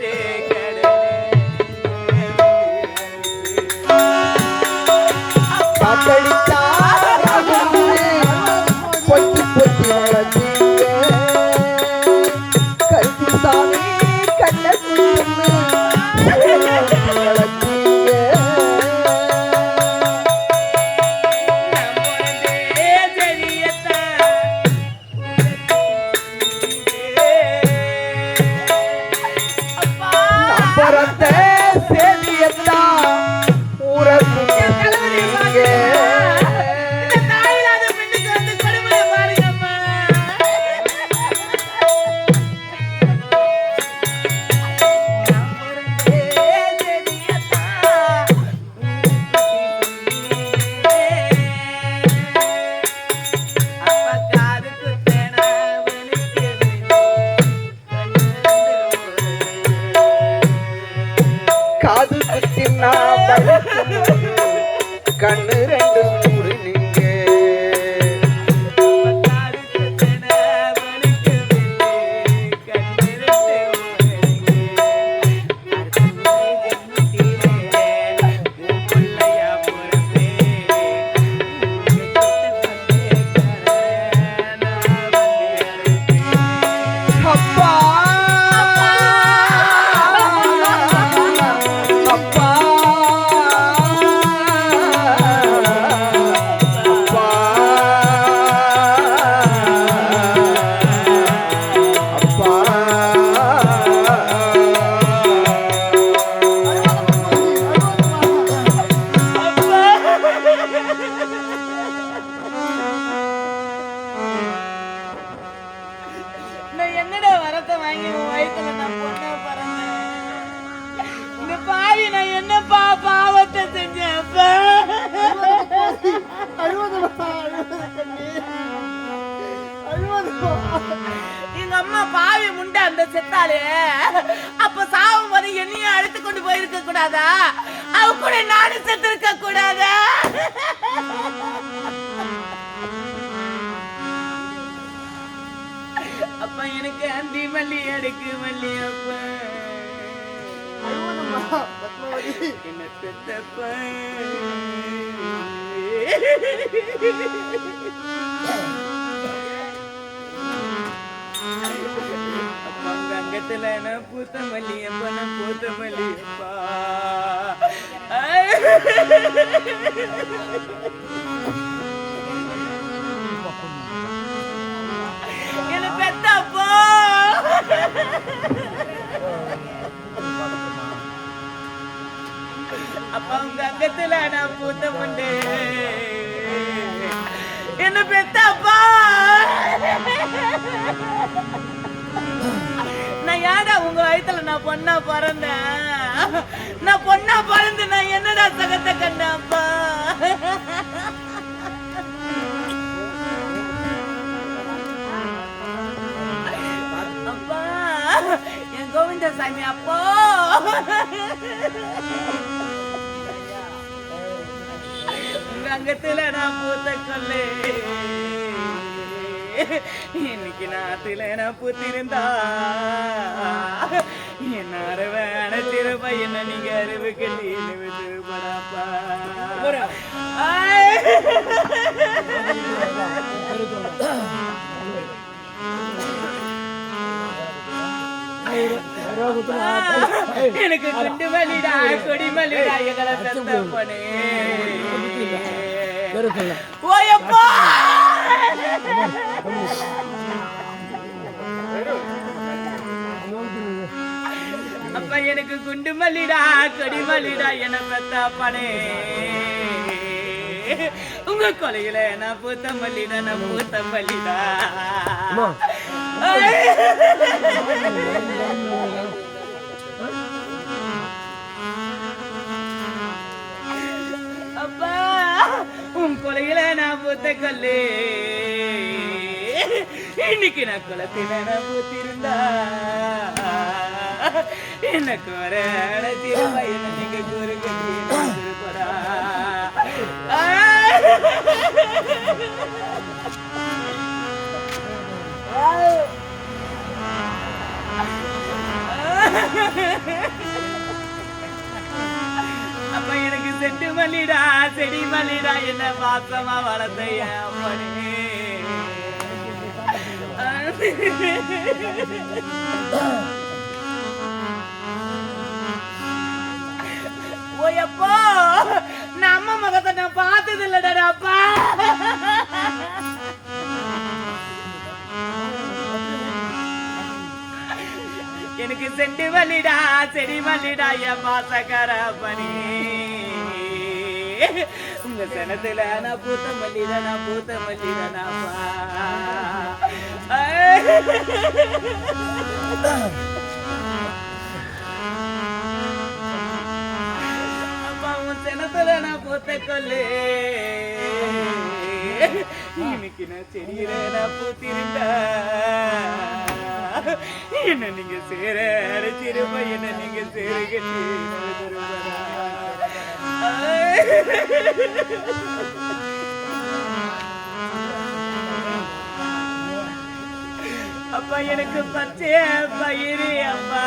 arte. எனக்கு மல்லி அடுக்கு மல்லி அப்பா. என்ன பெத்தப்பா? அப்பா அங்கத்துல நான் பூத்த மல்லி அப்பா நான் பூத்த மல்லி அப்பா. அப்பா உங்க அங்கத்துல நான் பூத்த முண்டு. என்ன பெத்தப்பா? நான் ஏடா உங்க வயத்துல நான் பொண்ணா பிறந்தேன்? நான் பொண்ணா பிறந்து நான் என்னடா சகத்தை கண்டப்பா அப்பா? கோவிந்தசாமி அப்போ உங்க அங்கத்துல நான் பூத்த கொள்ளே இன்னைக்கு நாத்துல நான் பூத்திருந்தா. என்ன அறவை அணைச்சிருப்பா என்ன நீங்க அறிவு கட்டி விட்டு படாப்பா. எனக்கு குண்டு மல்லிடா கொடி மல்லிடா எங்களை பெத்த பொண்ணே. ஓயப்பா! அப்ப எனக்கு குண்டு மல்லிடா கொடி மல்லிடா என பெத்த பனே உங்க கொலையில நான் பூத்த மல்லிடா நான் பூத்த மல்லிடா. உன் கொலையில நான் பூத்த கல்லு. இன்னைக்கு நான் குளத்தில நான் பூத்திருந்தா. எனக்கு வர திரும்ப என்ன நீங்க Ha ha ha! அப்ப எனக்கு செட்டு மல்லிடா செடி மல்லிடா என்ன பாசமா வளர்த்த ஓயப்போ நம்ம ஓயப்பா முகத்தை நான் பார்த்தது இல்லடா அப்பா. எனக்கு செண்டு வலிடா செடி வலிடா என் பாசகர பணி உங்க சனத்துல நான் பூத்த மல்லிடா நான் பூத்த மல்லிடா அப்பா உன் சனத்துல நான் பூத்த கொல்லு இன்னைக்கு நான் செடியில நான் பூத்திருந்தா என்ன நீங்க சேர? அரைச்சிருப்பா என்ன நீங்க சேருகட்டி அப்பா எனக்கு பச்சை பயிறு அப்பா.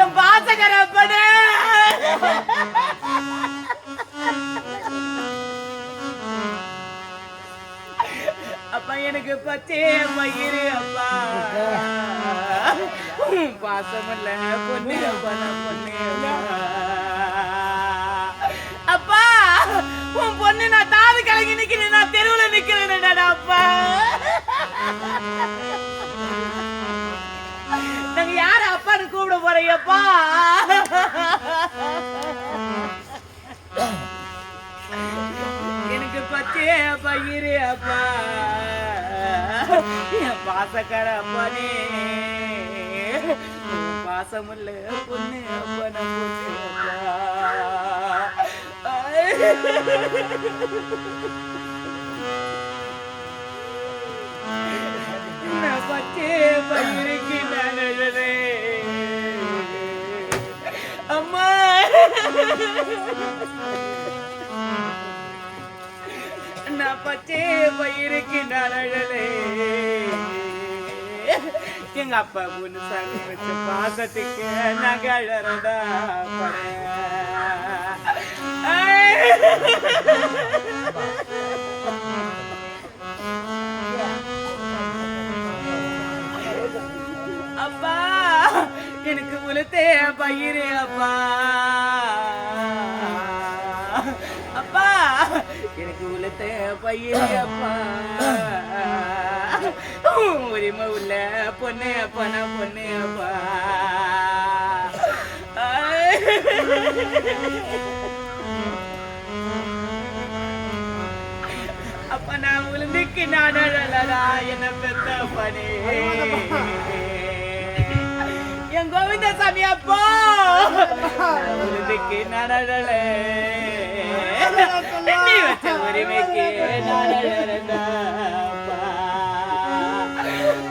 என் பாசகர எனக்கு பச்சே மயிறு அப்பா. பாசம் இல்ல பொண்ணு அப்பா பொண்ணு. அப்பா. உன் பொண்ணு நான் தாது கலங்கி நிக்கிறேன் நான் தெருவுல நிக்கிறேன் அப்பா? நாங்க யார அப்பான்னு கூப்பிட போறீங்கப்பா எனக்கு பச்சே பயிறு அப்பா. என் பாசக்கார அப்பானே. உன் பாசமுள்ள பொண்ணு அப்பா நான் பொண்ணு அப்பா நான் பச்சை பயிருக்கு நான் அழுறேன். அம்மா. பச்சை பயிருக்கு நான் எங்க அப்பா பொண்ணு சாமி வச்ச பாசத்துக்கு நகழறதா அழறதா அப்பா எனக்கு உலத்தே பயிரே அப்பா. அப்பா. எனக்கு உள்ள பயிரே அப்பா. உரிமை உள்ள பொண்ணு அப்பா நான் பொண்ணு அப்பா. அப்ப நான் உளுந்துக்கு நான் அழலடா என்ன பெத்த பணி என் கோவிந்தசாமி அப்போ. உளுந்துக்கு நான் அழல. நீ வச்ச உரிமைக்கு நான் அழறேன்டா அப்பா.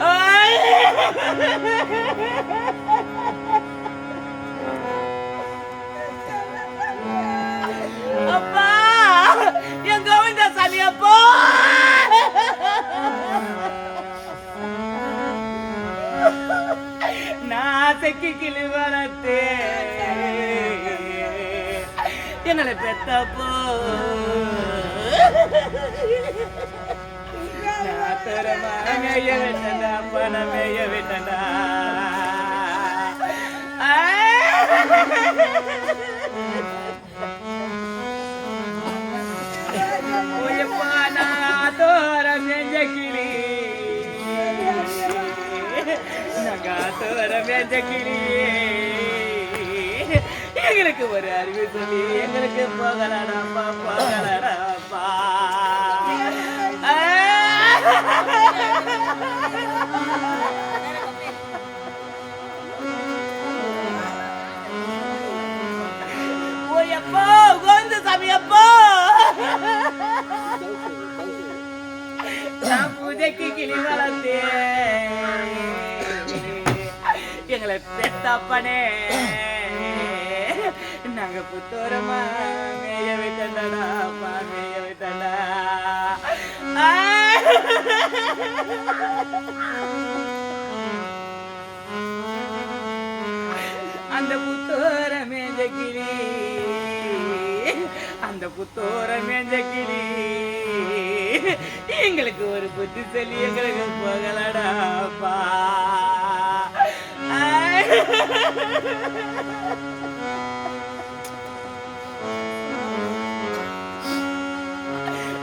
ஆய். அப்பா என் கோவிந்தசாமி அப்போ நான் செக்கி கிளி வளர்த்தே என்னோட பெத்தப்போ நான் விட்டண்டா பணம் விட்டண்டா கிளி நாங்க தோர செஞ்ச எங்களுக்கு ஒரு அறிவு சொல்லி எங்களுக்கு போகலாடாப்பா போகலாடாப்பா தப்பனே. நாங்க புத்தோரமா மேய விட்டடா அப்பா மேய விட்டடா அந்த புத்தோர மேஜகிரி அந்த புத்தோர மேஜகிரி எங்களுக்கு ஒரு புத்தி சொல்லி எங்களுக்கு போகலடாப்பா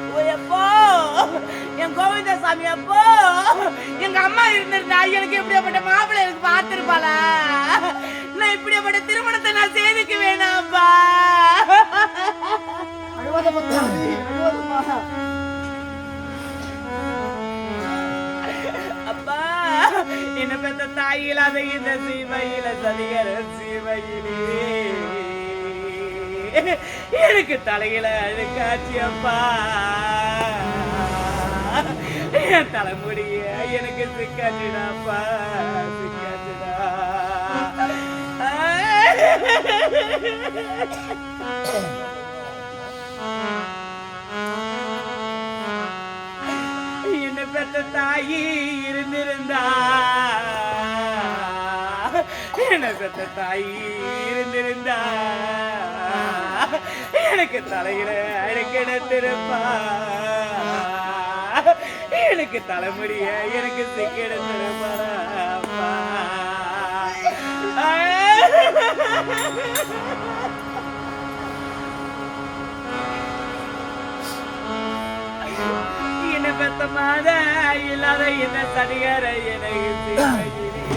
ஓ, எப்போ என் கோவிந்தசாமி அப்போ எங்க அம்மா இருந்திருந்தா எனக்கு இப்படியாப்பட்ட மாப்பிள்ளை எனக்கு பார்த்திருப்பாளா? நான் இப்படியாப்பட்ட திருமணத்தை நான் செய்துக்க வேணாம்ப்பா அழுவாத பத்மாவதி என்ன பெத்த அதை இந்த சீமையில சதிகர சீமையிலே. எனக்கு தலையில அழுக்காச்சு அப்பா. என் தலைமுடிய எனக்கு சிக்காச்சுடாப்பா சிக்காச்சுடா. அந்த தாயி இருந்திருந்தா. எனக்கு அந்த தாயி இருந்திருந்தா. எனக்கு தலையில அழுக்கிட திருப்பா எனக்கு தலைமுடிய எனக்கு சிக்கிட திருப்பாரா என்ன பெத்த மாத இல்லாத எனக்கு சீமையிலே.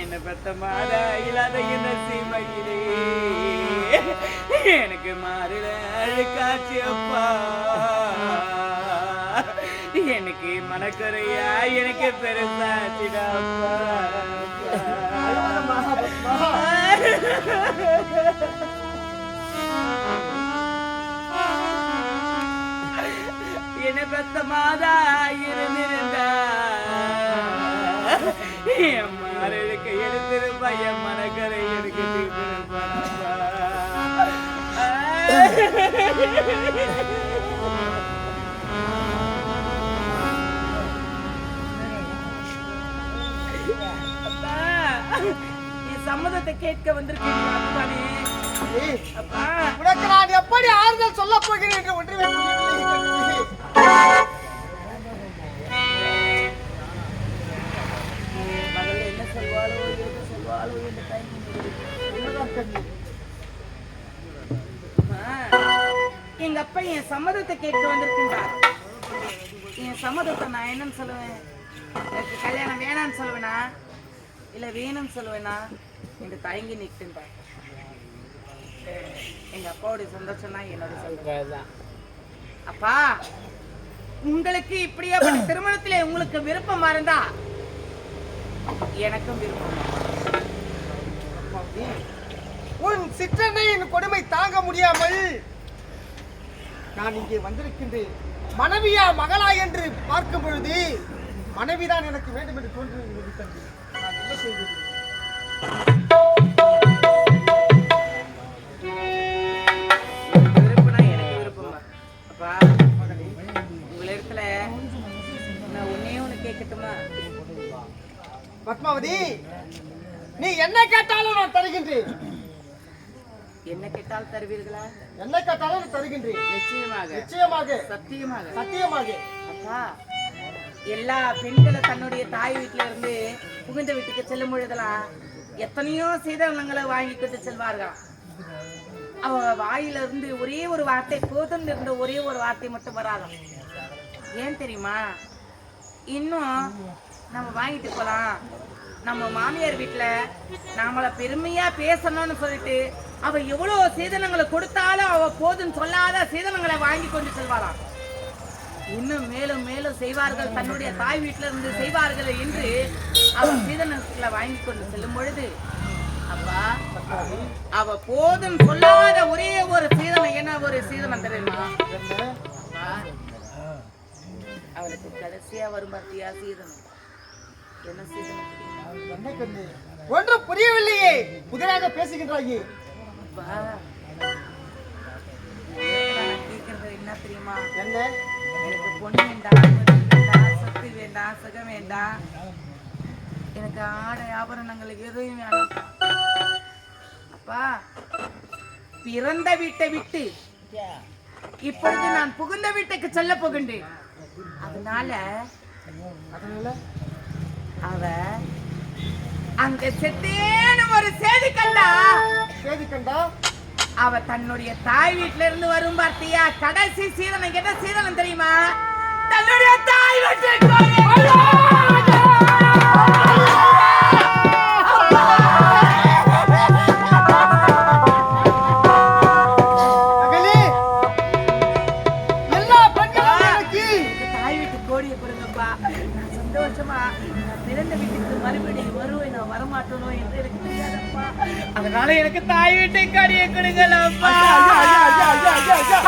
என்ன பெத்த மாத இல்லாத என்ன சீமையிலே. எனக்கு மாறில அழுக்காச்சு அப்பா. எனக்கு மனக்குறையா எனக்கு பெருசாச்சுடாப்பா அழுவாதம்மா பத்மா பெத்த மாதா இருந்திருந்த என் மாரழுக்க எடுத்திருப்பா என் மனக்கரை எடுக்க சம்மதத்தை கேட்க வந்திருக்கீங்க அப்பதானே உனக்கு நான் எப்படி ஆறுதல் சொல்லப் போகிறேன் என்று ஒன்றுமே எங்க அப்பா என் சம்மதத்தை கேட்க வந்திருக்கின்றார். என் சம்மதத்தை நான் என்னன்னு சொல்லுவேன்? எனக்கு கல்யாணம் வேணாம்னு சொல்லுவேனா? இல்ல வேணும்னு சொல்லுவேனா? என்று தயங்கி நிற்கின்றார். எங்க அப்பாவுடைய சந்தோஷம் தான் என்னோட சந்தோஷம். அப்பா உங்களுக்கு இப்படியாப்பட்ட திருமணத்திலே உங்களுக்கு விருப்பமா இருந்தா எனக்கும் விருப்பம். உன் சிற்றன்னையின் கொடுமை தாங்க முடியாமல் நான் இங்கே வந்திருக்கின்றேன். மனைவியா மகளா என்று பார்க்கும் பொழுது மனைவிதான் எனக்கு வேண்டும் என்று தோன்றுகிறது தம்பி நான் என்ன செய்வது? பத்மாவதி நீ என்ன கேட்டாலும் நான் தருகின்றேன். என்ன கேட்டால் தருவீர்களா? என்ன கேட்டாலும் தருகின்றேன். நிச்சயமாக. நிச்சயமாக. சத்தியமாக. சத்தியமாக. அப்பா எல்லா பெண்களும் தன்னுடைய தாய் வீட்டுல இருந்து புகுந்த வீட்டுக்கு செல்லும் பொழுதெல்லாம் எத்தனையோ சீதனங்களை வாங்கி கொண்டு செல்வார்கள் அவ வாயில இருந்து ஒரே ஒரு வார்த்தை போதும் இருந்த ஒரே ஒரு வார்த்தை மட்டும் வராதாம். ஏன் தெரியுமா? இன்னும் நம்ம வாங்கிட்டு போலாம். நம்ம மாமியார் வீட்டுல நாமள பெருமையா பேசணும்னு சொல்லிட்டு அவ எவ்வளவு சீதனங்களை கொடுத்தாலும் அவ போதும் சொல்லாத சீதனங்களை வாங்கி கொண்டு செல்வாளாம். இன்னும் மேலும் மேலும் செய்வார்கள் தன்னுடைய தாய் வீட்டில் இருந்து செய்வார்கள் என்று அவள் சீதனங்களை வாங்கி கொண்டு செல்லும் பொழுது அப்பா அவ போதும் சொல்லாத ஒரே ஒரு சீதனம் என்ன ஒரு சீதனம் தெரியுமா? அவளுக்கு கடைசியா வரும் பார்த்தியா சீதனம். என்ன கண்ணு புரியவில்லையே. புதிராக பேசுகின்றாயே. என்ன தெரியுமா என்ன எனக்கு பொண்ணு வேண்டாம் சக்தி வேண்டாம் வேண்டாம் சுகம் வேண்டாம் எனக்கு ஆடை ஆபரணங்கள் எதுவும் வேணாம். அப்பா பிறந்த வீட்டை விட்டு இப்பொழுது நான் புகுந்த வீட்டுக்கு செல்ல போகின்றேன். அதனால அவ அங்க செத்தேன்னு ஒரு செய்தி கண்டா. சேதி கண்டா? அவ தன்னுடைய தாய் வீட்ல இருந்து வரும் பார்த்தியா? கடைசி சீதனம் என்ன சீதனம் தெரியுமா? தன்னுடைய தாய் வீட்டுக்கு கொடுங்கப்பா நான் சந்தோஷமா நான் பிறந்த வீட்டுக்கு மறுபடியும் வருவேன் நான் வரமாட்டேனோ என்று எனக்கு தெரியாதப்பா அதனால எனக்கு தாய் வீட்டை கோடியை கொடுங்களப்பா ஐயா, ஐயா,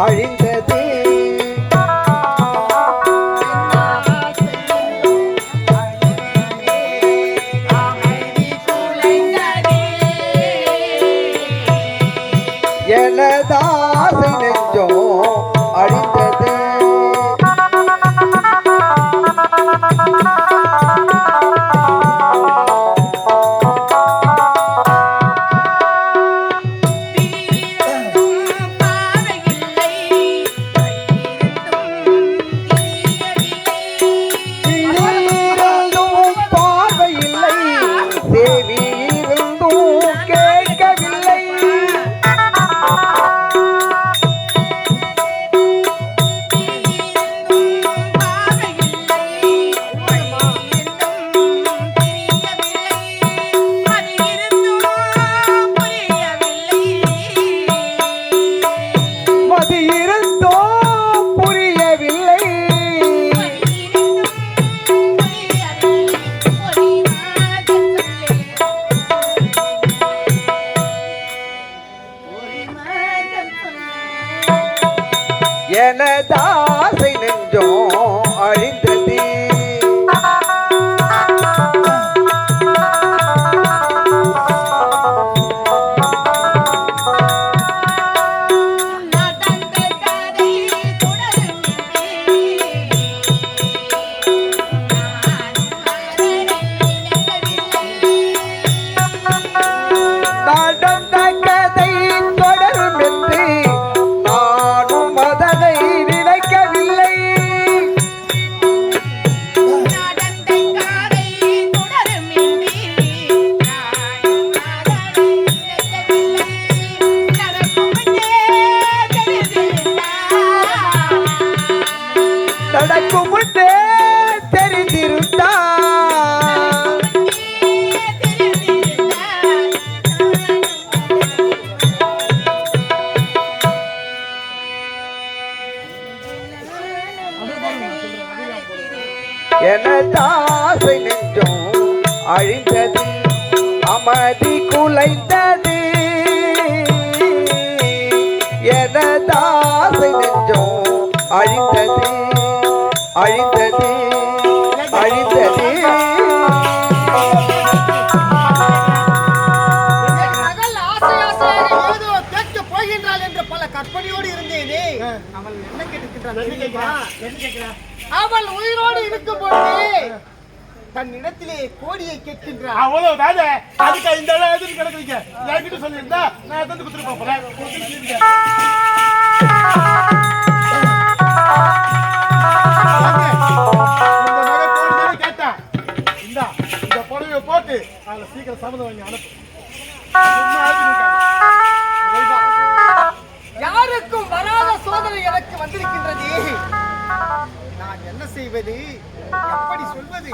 அழிந்தது எனதாசை நெஞ்சம் அழிந்தது அமதி குலைந்தது. எனதாசை நெஞ்சம் அழிந்தது அழிந்தது அழிந்தது. ஆசை போகின்றாள் என்று பல கற்பனையோடு இருந்தேனே. அவள் என்ன? அவள் உயிரோடு இருக்கும் பொழுது தன்னிடத்திலே கோடியை கேட்கின்றாள் அவ்வளவு தானே? அதுக்கு இந்த அளவு கிடக்குறீங்க. என்கிட்ட சொல்லியிருந்தா நான் எத்தனை கொடுத்துட்டு போறேன்? கேட்டேன் இந்தா இந்த புடவைய போட்டு அதுல சீக்கிரம் சம்மதம் வாங்கி அனுப்பு. யாருக்கும் வராத சோதனை எனக்கு வந்திருக்கின்றது. நான் என்ன செய்வது? எப்படி சொல்வது?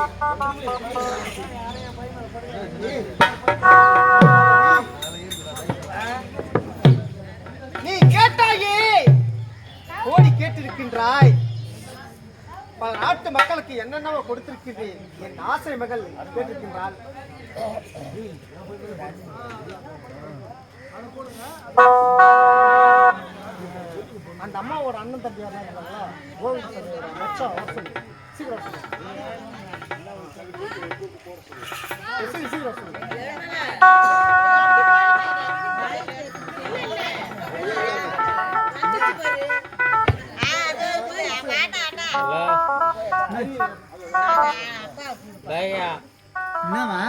நீ கேட்டாயே? கோடி கேட்டிருக்கின்றாய். பல நாட்டு மக்களுக்கு என்னென்னவோ கொடுத்திருக்கின்றேன் என் ஆசை மகள் கேட்டிருக்கின்றாள். அந்த அம்மா ஒரு அண்ணன் தம்பியா தான் லட்சம் என்னவா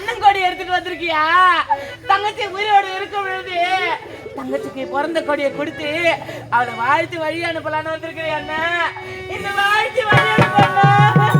அண்ணன் கொடி எடுத்துட்டு வந்திருக்கியா? தங்கச்சி உயிரோடு இருக்கும் பொழுது தங்கச்சிக்கு பிறந்த கொடியை கொடுத்து அவளை வாழ்த்து வழி அனுப்பலான்னு வந்திருக்கிறேன் அண்ணா. இந்த வாழ்த்து வழி அனுப்பலாம்